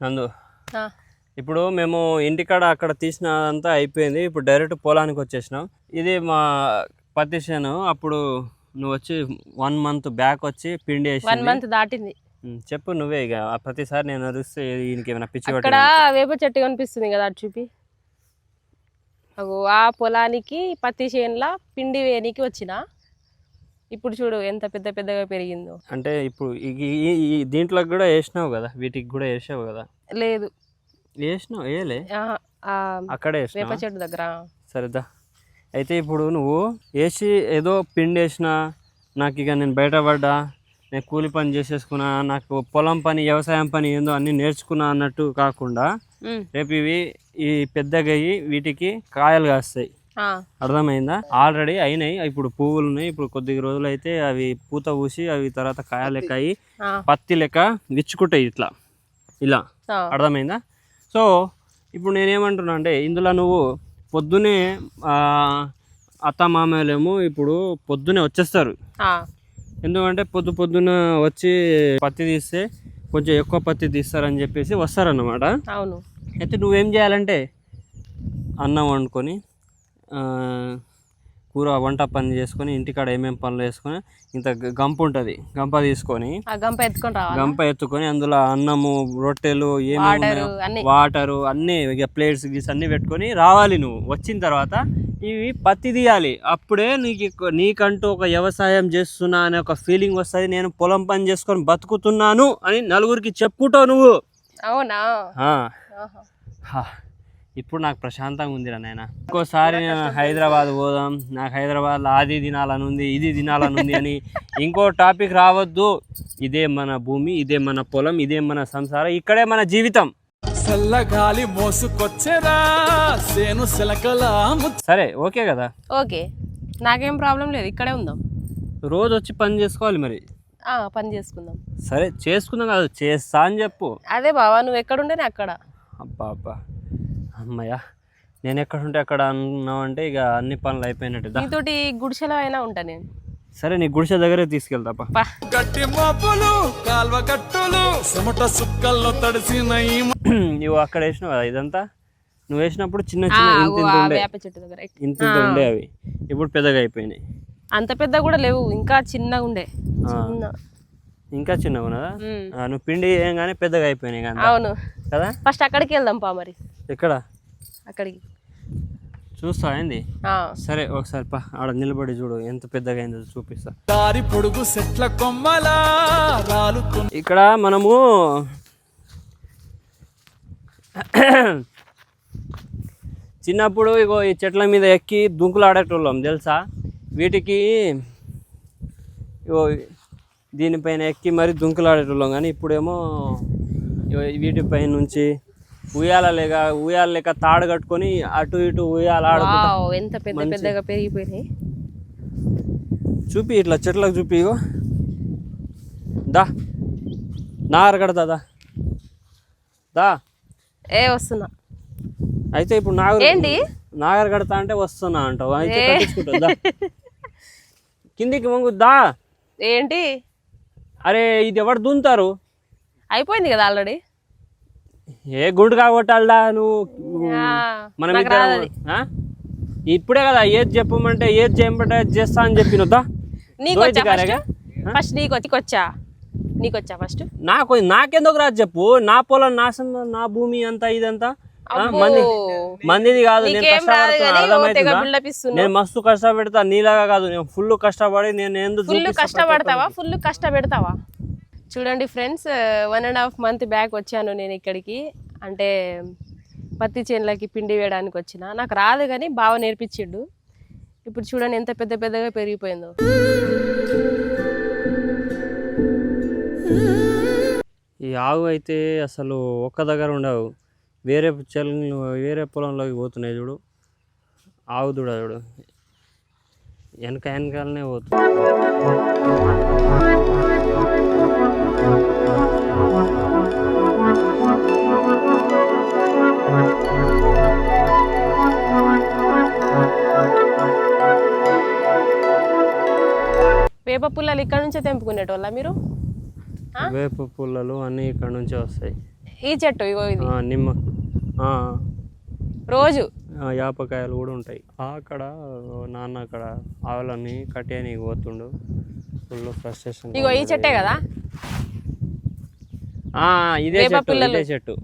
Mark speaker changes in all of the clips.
Speaker 1: నందు. ఇప్పుడు మేము ఇంటికాడ అక్కడ తీసినంతా అయిపోయింది. ఇప్పుడు డైరెక్ట్ పొలానికి వచ్చేసినాం. ఇది మా పత్తి చేను. అప్పుడు నువ్వు వచ్చి వన్ మంత్ బ్యాక్ వచ్చి పిండి
Speaker 2: వన్ మంత్ దాటింది.
Speaker 1: చెప్పు నువ్వే ఇక. ప్రతిసారి నేను అరిస్తే ఈయనకి ఏమైనా పిచ్చి
Speaker 2: అక్కడ వేప చెట్టు కనిపిస్తుంది కదా అటు చూపి. ఆ పొలానికి పత్తి చేనులా పిండి వేయనికి వచ్చిన. ఇప్పుడు చూడు ఎంత పెద్ద పెద్దగా పెరిగిందో.
Speaker 1: అంటే ఇప్పుడు దీంట్లోకి కూడా వేసినావు కదా వీటికి కూడా వేసావు కదా?
Speaker 2: లేదు.
Speaker 1: వేసినావు వేయలే. అక్కడే
Speaker 2: వేప చెట్టు దగ్గర.
Speaker 1: సరేదా అయితే ఇప్పుడు నువ్వు వేసి ఏదో పిండి వేసినా నాకు ఇక నేను బయటపడ్డా నేను కూలి పని చేసేసుకున్నా నాకు పొలం పని వ్యవసాయం పని ఏందో అన్నీ నేర్చుకున్నా అన్నట్టు కాకుండా రేపు ఇవి ఈ పెద్దగా వీటికి కాయలు కాస్తాయి. అర్థమైందా? ఆల్రెడీ అయినాయి. ఇప్పుడు పువ్వులు ఉన్నాయి ఇప్పుడు కొద్ది రోజులు అయితే అవి పూత పూసి అవి తర్వాత కాయ లెక్క అయ్యి పత్తి లెక్క విచ్చుకుంటాయి ఇట్లా. ఇలా. అర్థమైందా? సో ఇప్పుడు నేనేమంటున్నా అంటే ఇందులో నువ్వు పొద్దునే అత్త మామయ్యలేమో ఇప్పుడు పొద్దునే వచ్చేస్తారు. ఎందుకంటే పొద్దు పొద్దున వచ్చి పత్తి తీస్తే కొంచెం ఎక్కువ పత్తి తీస్తారని చెప్పేసి వస్తారన్నమాట.
Speaker 2: అవును.
Speaker 1: అయితే నువ్వేం చేయాలంటే అన్నం వండుకొని కూర వంట పని చేసుకొని ఇంటికాడ ఏమేం పనులు చేసుకొని ఇంత గంప ఉంటుంది. గంప తీసుకొని
Speaker 2: గంప ఎత్తుకొని
Speaker 1: గంప ఎత్తుకొని అందులో అన్నము రొట్టెలు ఏమేమి
Speaker 2: వాటరు అన్ని
Speaker 1: ప్లేట్స్ గీస్ అన్నీ పెట్టుకొని రావాలి నువ్వు. వచ్చిన తర్వాత ఇవి పత్తి తీయాలి. అప్పుడే నీకు నీకంటూ ఒక వ్యవసాయం చేస్తున్నా అనే ఒక ఫీలింగ్ వస్తుంది. నేను పొలం పని చేసుకొని బతుకుతున్నాను అని నలుగురికి చెప్పుకుంటావు నువ్వు.
Speaker 2: అవునా.
Speaker 1: ఇప్పుడు నాకు ప్రశాంతంగా ఉందిరా నాయన. ఇంకోసారి నేను హైదరాబాద్ పోదాం. నాకు హైదరాబాద్లో అది తినాలని ఉంది ఇది తినాలని ఉంది అని ఇంకో టాపిక్ రావద్దు. ఇదే మన భూమి ఇదే మన పొలం ఇదే మన సంసారం ఇక్కడే మన జీవితం.
Speaker 3: చల్లగాలి మోసుకొచ్చెరా సేను శిలకల
Speaker 1: సరే ఓకే కదా?
Speaker 2: ఓకే. నాకేం ప్రాబ్లం లేదు ఇక్కడే ఉందాం.
Speaker 1: రోజు వచ్చి పని చేసుకోవాలి మరి.
Speaker 2: ఆ, పని చేసుకుందాం.
Speaker 1: సరే చేసుకుందాం కాదు చేస్తా అని చెప్పు.
Speaker 2: అదే బావా నువ్వు ఎక్కడుంటే నేను అక్కడ.
Speaker 1: అబ్బా అబ్బా. అమ్మయ్య. నేను ఎక్కడుంటే అక్కడ అన్నావు అంటే ఇక అన్ని పనులు అయిపోయినట్టు. దా.
Speaker 2: నీతోటి గుడిసెలో అయినా ఉంటా నేను.
Speaker 1: సరే నీ గుడిసె దగ్గరే తీసుకెళ్తాపా
Speaker 2: పా.
Speaker 3: గట్టి మబ్బులు కాల్వ గట్టులు చెమట సుక్కల్లో తడిసిన ఈ
Speaker 1: నువ్వు అక్కడ వేసినావు కదా ఇదంతా? నువ్వు వేసినప్పుడు చిన్న
Speaker 2: ఆ,
Speaker 1: చిన్న ఇంత ఇంత
Speaker 2: ఆ
Speaker 1: ఉండే
Speaker 2: వేప చెట్టు దగ్గర.
Speaker 1: ఇంత ఇంత ఉండే అవి. ఇప్పుడు పెద్దగా అయిపోయినాయి.
Speaker 2: అంత పెద్ద కూడా లేవు ఇంకా చిన్నగా ఉండే.
Speaker 1: ఆ.
Speaker 2: చిన్న.
Speaker 1: ఇంకా చిన్నగా ఉన్నదా?
Speaker 2: ఉమ్.
Speaker 1: ఆ, నువ్వు పిండి వేయంగానే పెద్దగా అయిపోయినాయి కదా
Speaker 2: అవును.
Speaker 1: కదా?
Speaker 2: ఫస్ట్ అక్కడికి వెళ్దాం పా మరి.
Speaker 1: ఎక్కడ?
Speaker 2: అక్కడికి.
Speaker 1: చూస్తా ఏంది?
Speaker 2: ఆ,
Speaker 1: సరే ఒకసారి పా ఆడ నిలబడి చూడు ఎంత పెద్దగా అయిందో చూపిస్తా.
Speaker 3: దారి పొడుగు సెట్ల కొమ్మలా
Speaker 1: ఇక్కడ మనము చిన్నప్పుడు ఇగో ఈ చెట్ల మీద ఎక్కి దుంకులు ఆడేటోళ్ళం తెలుసా? వీటికి ఇగో దీనిపైన ఎక్కి మరి దుంకులు ఆడేటోళ్ళం. కానీ ఇప్పుడేమో వీటిపై నుంచి ఉయ్యాల లేక ఉయ్యాల లేక తాడు కట్టుకొని అటు ఇటు ఉయ్యాల ఆడుకుంటా.
Speaker 2: ఎంత పెద్ద పెద్దగా పెరిగిపోయినాయి.
Speaker 1: చూపి ఇట్లా చెట్లకు చూపి ఇగో. దా. నార కడతా దా. దా.
Speaker 2: ఏ వస్తున్నా.
Speaker 1: అయితే ఇప్పుడు నాగర్
Speaker 2: ఏంటి?
Speaker 1: నాగర్ కడతా అంటే వస్తున్నా అంటావు. అయితే కట్టించుకుంటా దా. కిందికి వంగు దా.
Speaker 2: ఏంటి?
Speaker 1: అరే ఇది ఎవరు దుంతారు
Speaker 2: అయిపోయింది కదా ఆల్రెడీ.
Speaker 1: ఏ గుండు కాగొట్టాలదా నువ్వు? మనం? ఇప్పుడే కదా ఏది చెప్పమంటే ఏది చేయమంటే చేస్తా అని చెప్పిన దా.
Speaker 2: నీకు? ఫస్ట్ నీకు వచ్చి నీకు వచ్చా ఫస్ట్
Speaker 1: నాకు నాకెందుకు రాదు చెప్పు? నా పొలం నా నా భూమి అంతా ఇదంతా. మంది మందిది కాదు. కష్టపడుతున్నా. నేను మస్తు కష్టపెడతా. నీలాగా కాదు. నేను ఫుల్ కష్టపడి నేను ఎందుకు
Speaker 2: ఫుల్ కష్టపడతావా? ఫుల్ కష్టపెడతావా? చూడండి friends one and half month back వచ్చాను నేను ఇక్కడికి. అంటే పత్తి చేనులకి పిండి వేయడానికి వచ్చిన. నాకు రాదు కానీ బాగా నేర్పించిండు. ఇప్పుడు చూడండి ఎంత పెద్ద పెద్దగా పెరిగిపోయిందో.
Speaker 1: ఈ ఆవు అయితే అసలు ఒక్క దగ్గర ఉండవు. వేరే చెల్లు వేరే పొలంలోకి పోతున్నాయి చూడు. ఆవు దూడ చూడు. వెనక వెనకాలనే పోతుంది
Speaker 2: వేప పుల్లలు ఇక్కడ నుంచే తెంపుకునేటోళ్ళ మీరు?
Speaker 1: వేప పుల్లలు అన్నీ ఇక్కడ నుంచే వస్తాయి.
Speaker 2: ఈ చెట్టు ఇగో ఇది.
Speaker 1: నిమ్మ.
Speaker 2: రోజు?
Speaker 1: యాపకాయలు కూడా ఉంటాయి. అక్కడ నాన్న అక్కడ ఆవులని కట్టేయని పోతుండు. ఫుల్ ఫ్రస్ట్రేషన్
Speaker 2: ఇగో ఈ చెట్టే కదా?
Speaker 1: ఇదే చెట్టు. ఇదే చెట్టు.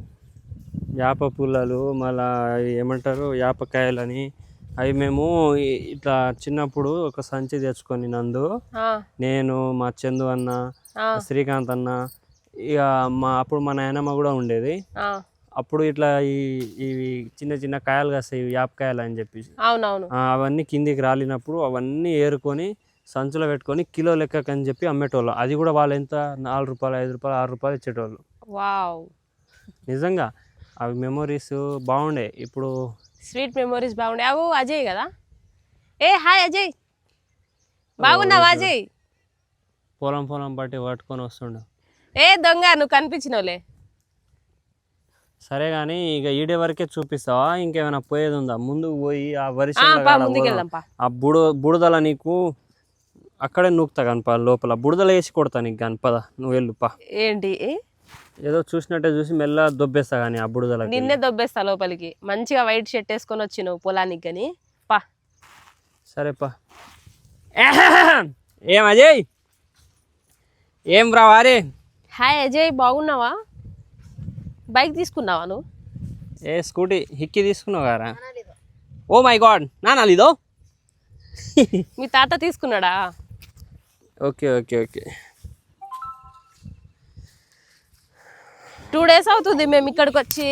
Speaker 1: యాప పుల్లలు మళ్ళా ఏమంటారు? యాపకాయలని అవి మేము ఇట్లా చిన్నప్పుడు ఒక సంచి తెచ్చుకొని నందు నేను మా చందు అన్న శ్రీకాంత్ అన్న ఇక మా అప్పుడు మా నాయనమ్మ కూడా ఉండేది. అప్పుడు ఇట్లా ఈ ఇవి చిన్న చిన్న కాయలు కాస్తాయి యాపకాయలు అని చెప్పి
Speaker 2: అవునవును.
Speaker 1: అవన్నీ కిందికి రాలినప్పుడు అవన్నీ ఏరుకొని సంచులో పెట్టుకొని కిలో లెక్కకి అని చెప్పి అమ్మేటోళ్ళు. అది కూడా వాళ్ళు ఎంత? నాలుగు రూపాయలు ఐదు రూపాయలు ఆరు రూపాయలు ఇచ్చేటోళ్ళు.
Speaker 2: వావ్.
Speaker 1: నిజంగా అవి మెమొరీస్ బాగుండే. ఇప్పుడు
Speaker 2: స్వీట్ మెమోరీస్ బాగుండే అవు అజయ్ కదా? ఏ హాయ్ అజయ్. బాగున్నావా అజయ్?
Speaker 1: పొలం పొలం బట్టి పట్టుకొని వస్తుండు.
Speaker 2: ఏ దొంగ నువ్వు కనిపించినవులే
Speaker 1: సరే కానీ ఇక ఈడే వరకే చూపిస్తావా? ఇంకేమైనా పోయేది ఉందా ముందుకు పోయి ఆ వరి ఆ, బుడ బుడదల నీకు అక్కడే నూకుతా కనప లోపల. బుడదల వేసి కొడతా నీకు కనపద? నువ్వు వెళ్ళు పా.
Speaker 2: ఏంటి?
Speaker 1: ఏదో చూసినట్టే చూసి మెల్ల దొబ్బేస్తా కానీ ఆ బుడదలకి.
Speaker 2: నిన్నే దొబ్బేస్తా లోపలికి. మంచిగా వైట్ షర్ట్ వేసుకొని వచ్చి నువ్వు పొలానికి కానీ. పా.
Speaker 1: సరే పా. ఏం అజయ్? ఏం రా వారే?
Speaker 2: హాయ్ అజయ్ బాగున్నావా? బైక్ తీసుకున్నావా నువ్వు?
Speaker 1: ఏ స్కూటీ హిక్కి తీసుకున్నావు గారా ఓ మై గాడ్ నా ఇదో
Speaker 2: మీ తాత తీసుకున్నాడా?
Speaker 1: Okay okay okay.
Speaker 2: Two days అవుతుంది మేము ఇక్కడికి వచ్చి